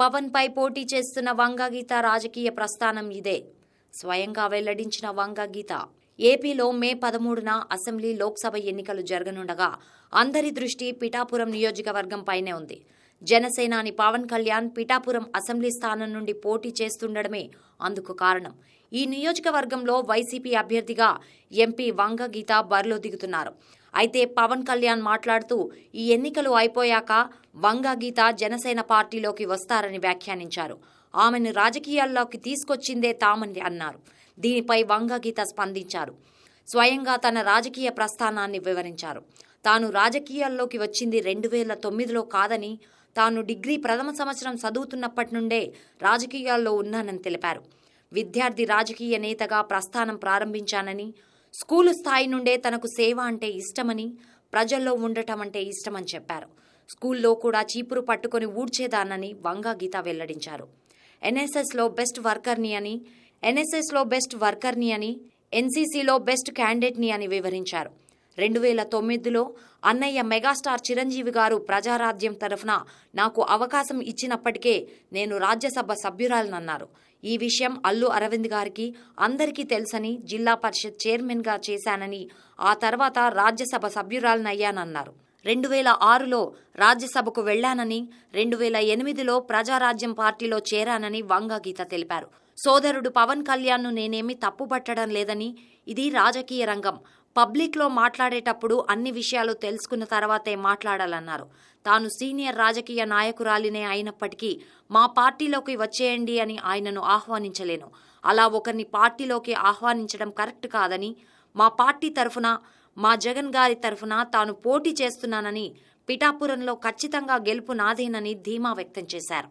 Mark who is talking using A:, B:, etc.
A: పవన్ పై పోటీ చేస్తున్న వంగగీత రాజకీయ ప్రస్థానం ఇదే. స్వయంగా వెల్లడించిన వంగగీత. ఏపీలో మే పదమూడున అసెంబ్లీ లోక్సభ ఎన్నికలు జరగనుండగా అందరి దృష్టి పిఠాపురం నియోజకవర్గంపైనే ఉంది. జనసేనాని పవన్ కళ్యాణ్ పిఠాపురం అసెంబ్లీ స్థానం నుండి పోటీ చేస్తుండడమే అందుకు కారణం. ఈ నియోజకవర్గంలో వైసీపీ అభ్యర్థిగా ఎంపీ వంగ గీత బరిలో దిగుతున్నారు. అయితే పవన్ కళ్యాణ్ మాట్లాడుతూ ఈ ఎన్నికలు అయిపోయాక వంగ గీత జనసేన పార్టీలోకి వస్తారని వ్యాఖ్యానించారు. ఆమెను రాజకీయాల్లోకి తీసుకొచ్చిందే తామని అన్నారు. దీనిపై వంగ గీత స్పందించారు. స్వయంగా తన రాజకీయ ప్రస్థానాన్ని వివరించారు. తాను రాజకీయాల్లోకి వచ్చింది రెండు వేల తొమ్మిదిలో కాదని తాను డిగ్రీ ప్రథమ సంవత్సరం చదువుతున్నప్పటి నుండే రాజకీయాల్లో ఉన్నానని తెలిపారు. విద్యార్థి రాజకీయ నేతగా ప్రస్థానం ప్రారంభించానని స్కూలు స్థాయి నుండే తనకు సేవ అంటే ఇష్టమని ప్రజల్లో ఉండటం అంటే ఇష్టమని చెప్పారు. స్కూల్లో కూడా చీపురు పట్టుకొని ఊడ్చేదానని వంగా గీత వెల్లడించారు. ఎన్ఎస్ఎస్లో బెస్ట్ వర్కర్ని అని ఎన్ఎస్ఎస్లో బెస్ట్ వర్కర్ని అని ఎన్సీసీలో బెస్ట్ క్యాండిడేట్ని అని వివరించారు. రెండు వేల తొమ్మిదిలో అన్నయ్య మెగాస్టార్ చిరంజీవి గారు ప్రజారాజ్యం తరఫున నాకు అవకాశం ఇచ్చినప్పటికే నేను రాజ్యసభ సభ్యురాలనన్నారు. ఈ విషయం అల్లు అరవింద్ గారికి అందరికీ తెలుసని జిల్లా పరిషత్ చైర్మన్గా చేశానని ఆ తర్వాత రాజ్యసభ సభ్యురాలనయ్యానన్నారు. రెండు వేల ఆరులో రాజ్యసభకు వెళ్ళానని రెండు వేల ఎనిమిదిలో ప్రజారాజ్యం పార్టీలో చేరానని వంగగీత తెలిపారు. సోదరుడు పవన్ కళ్యాణ్ను నేనేమీ తప్పుపట్టడం లేదని ఇది రాజకీయ రంగం. పబ్లిక్లో మాట్లాడేటప్పుడు అన్ని విషయాలు తెలుసుకున్న తర్వాతే మాట్లాడాలన్నారు. తాను సీనియర్ రాజకీయ నాయకురాలినే అయినప్పటికీ మా పార్టీలోకి వచ్చేయండి అని ఆయనను ఆహ్వానించలేను. అలా ఒకరిని పార్టీలోకి ఆహ్వానించడం కరెక్ట్ కాదని మా పార్టీ తరఫున మా జగన్ గారి తరఫున తాను పోటీ చేస్తున్నానని పిఠాపురంలో ఖచ్చితంగా గెలుపు నాదేనని ధీమా వ్యక్తం చేశారు.